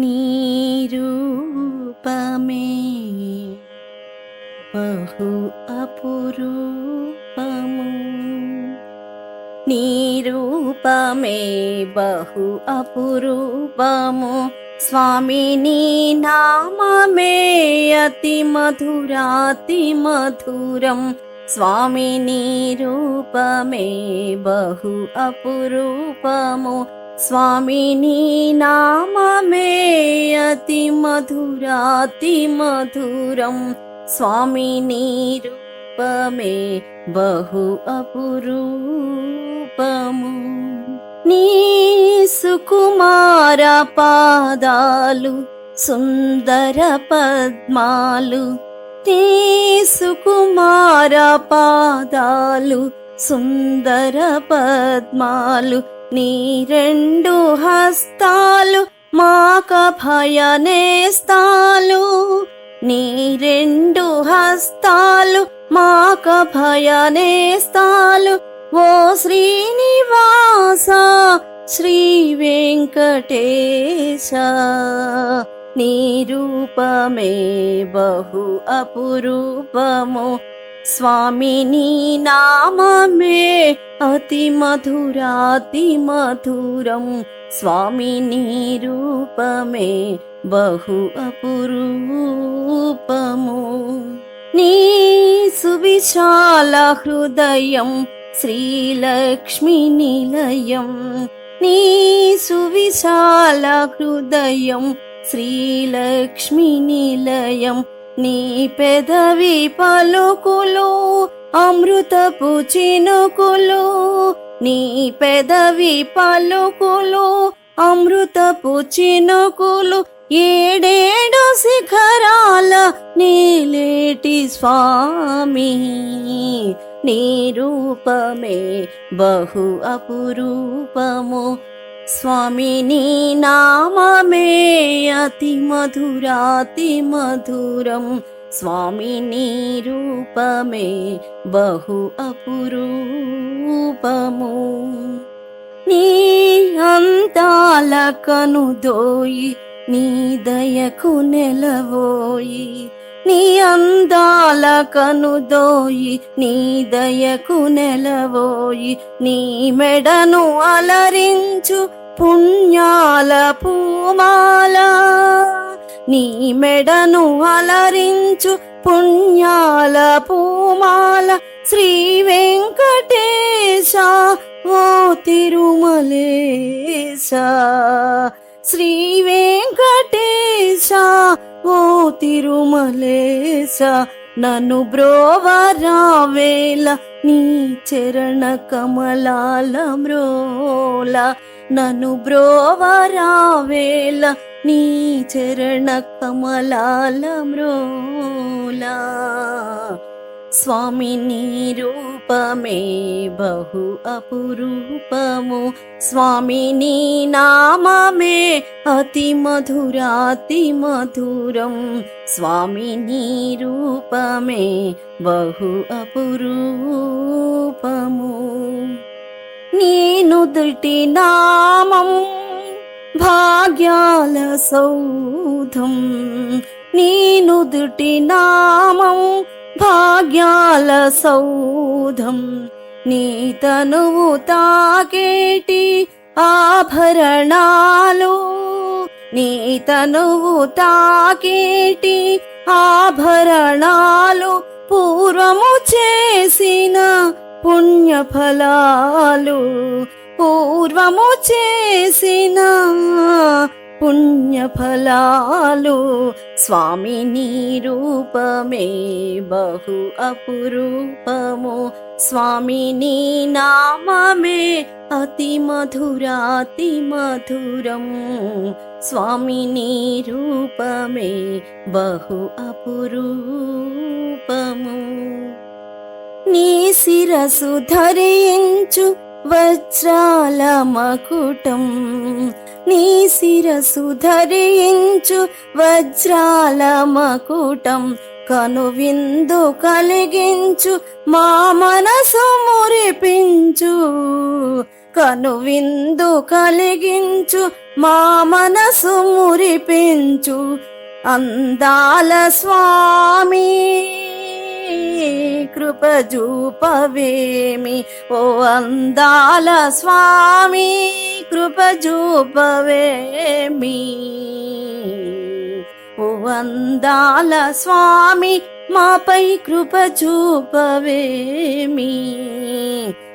नीरूपमे बहु अपुरूपमु। निरूपमे बहु अपुरूपमु। स्वामिनि नाम मे अतिमधुराति मधुरम् स्वामिनिरूपमे बहु अपुरूपमु। రూపమే బహు అపురూపము स्वामिनी रूपमे बहु అతి మధురాతి మధురం. స్వామి రూపమే బహు అపురూపము. నీ సుకుమార పాదాలు సుందర పద్మాలు. నీ సుకుమార పాదాలు సుందర పద్మాలు. నీ రెండు హస్తాలు మాక భయనేస్తాలు నీ రెండు హస్తాలు మాక భయనేస్తాలు ఓ శ్రీనివాస శ్రీ వెంకటేశ నీ రూపమే బహు అపురూపము. స్వామి నీ నామమే अतिमधुरातिमधुरं स्वामिनीरूपमे बहु अपुरूपमो नी सुविशालहृदयं श्रीलक्ष्मीनिलयं नी सुविशालहृदयं श्रीलक्ष्मीनिलयं नी पेदवि पालो నీ సువిశాల నీ పెదవి పలుకులు అమృతపు చినుకులు నీ పెదవి పలుకులు అమృతపు చినుకులు ఏడేడు శిఖరాల నీలేటి స్వామి నీ రూపమే బహు అపురూపము. స్వామి నీ నామమే అతి మధురాతి మధురం. స్వామి నీ రూపమే బహు అపురూపము. నీ అంతాలకను దోయి నీ దయకు నెలవోయి నీ అందాలకను దోయి నీ దయకు నెలవోయి నీ మెడను అలరించు పుణ్యాల పూమాల నీ మెడను అలరించు పుణ్యాల పూమాల. శ్రీ వెంకటేశ ఓ తిరుమలేశ. శ్రీ వెంకటేశ ఓ తిరుమలేశ. నన్ను బ్రోవరావేల నీ చరణ కమలాల మ్రోలా. నను బ్రోవరావేల నీ చరణ కమలాల మ్రోలా. స్వామి నీ రూపమే బహు అపురూపము. స్వామి నీ నామమే అతి మధురాతి మధురం. స్వామి నీ రూపమే బహు అపురూపము. నీనుదుటి నామం భాగ్యాల సౌధం. నీనుదుటి నామం భాగ్యాల సౌధం. నీ తనువు తాకేటి ఆభరణాలు? నీ తనువు తాకేటి ఆభరణాలు? పూర్వము చేసిన పుణ్యఫలాలు పూర్వము చేసిన పుణ్యఫలాలు స్వామి నీ రూపమే బహు అపురూపము. స్వామి నీ నామమే అతి మధురాతి మధురం. స్వామి నీ రూపమే బహు అపురూపము. నీ శిరసు ధరించు వజ్రాల మకుటం. నీ శిరసు ధరించు వజ్రాల మకుటం. కను విందు కలిగించు మా మనసు మురిపించు. కను విందు కలిగించు మా మనసు మురిపించు. అందాల స్వామి. కృపజూపవేమి ఓ అందాల స్వామి కృపజూపవేమి ఓ అందాల స్వామి మాపై కృపజూపవేమి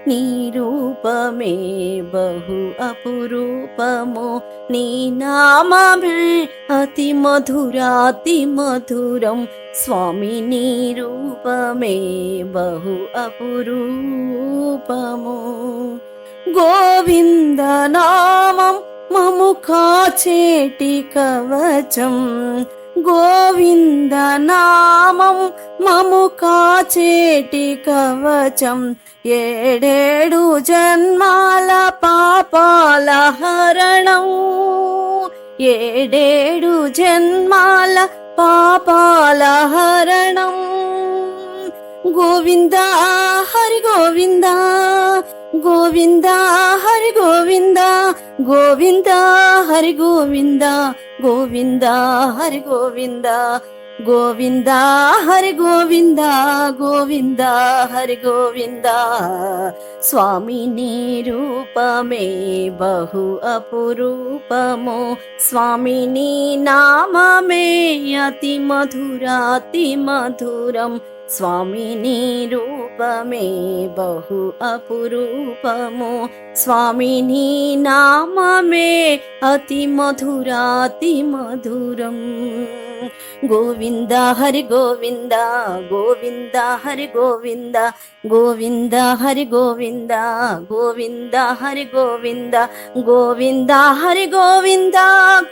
నీ రూపమే బహు అపురూపము నీ నామమే అతి మధురాతి మధురం. స్వామి నీ రూపమే బహు అపురూపము. గోవింద నామం మము కాచేటి కవచం గోవింద నామం మము కాచేటి కవచం. ఏడేడు జన్మాల పాపాల హరణం. ఏడేడు జన్మాల పాపాల హరణం. గోవింద హరి గోవింద గోవింద హరి గోవింద గోవింద హరి గోవింద గోవింద హరి గోవింద గోవింద హరి గోవింద గోవింద హరి గోవింద స్వామి నీ రూపమే బహు అపురూపము స్వామి నీ నామమే అతి మధురాతి మధురం స్వామి నీ రూపమే బహు అపురూపము. స్వామి నీ నామమే అతి మధురాతి మధురం. గోవింద హరి గోవింద గోవింద హరి గోవింద గోవింద హరి గోవింద గోవింద హరి గోవింద గోవింద హరి గోవింద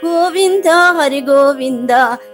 గోవింద హరి గోవింద.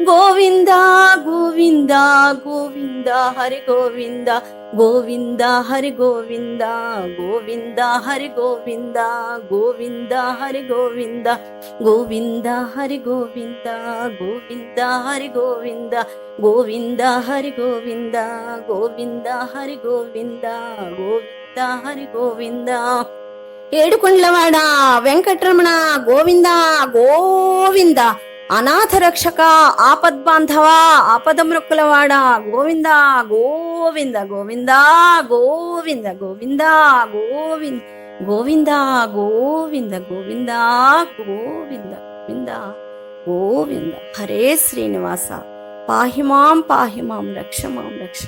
గోవింద గోవింద గోవింద హరి గోవింద గోవింద హరి గోవింద గోవింద హరి గోవింద గోవింద హరి గోవింద గోవింద హరి గోవింద గోవింద హరి గోవింద గోవింద హరి గోవింద గోవింద హరి గోవింద గోవింద హరి గోవింద ఏడుకొండలవాడ వెంకటరమణ గోవింద గోవింద అనాథ రక్షక ఆపద్బాంధవ ఆపదమృక్కులవాడ గోవింద గోవింద గోవింద గోవింద గోవింద గోవింద గోవింద గోవింద గోవింద గోవింద గోవింద గోవింద. హరే శ్రీనివాస పాహిమాం పాహిమాం రక్షమాం రక్ష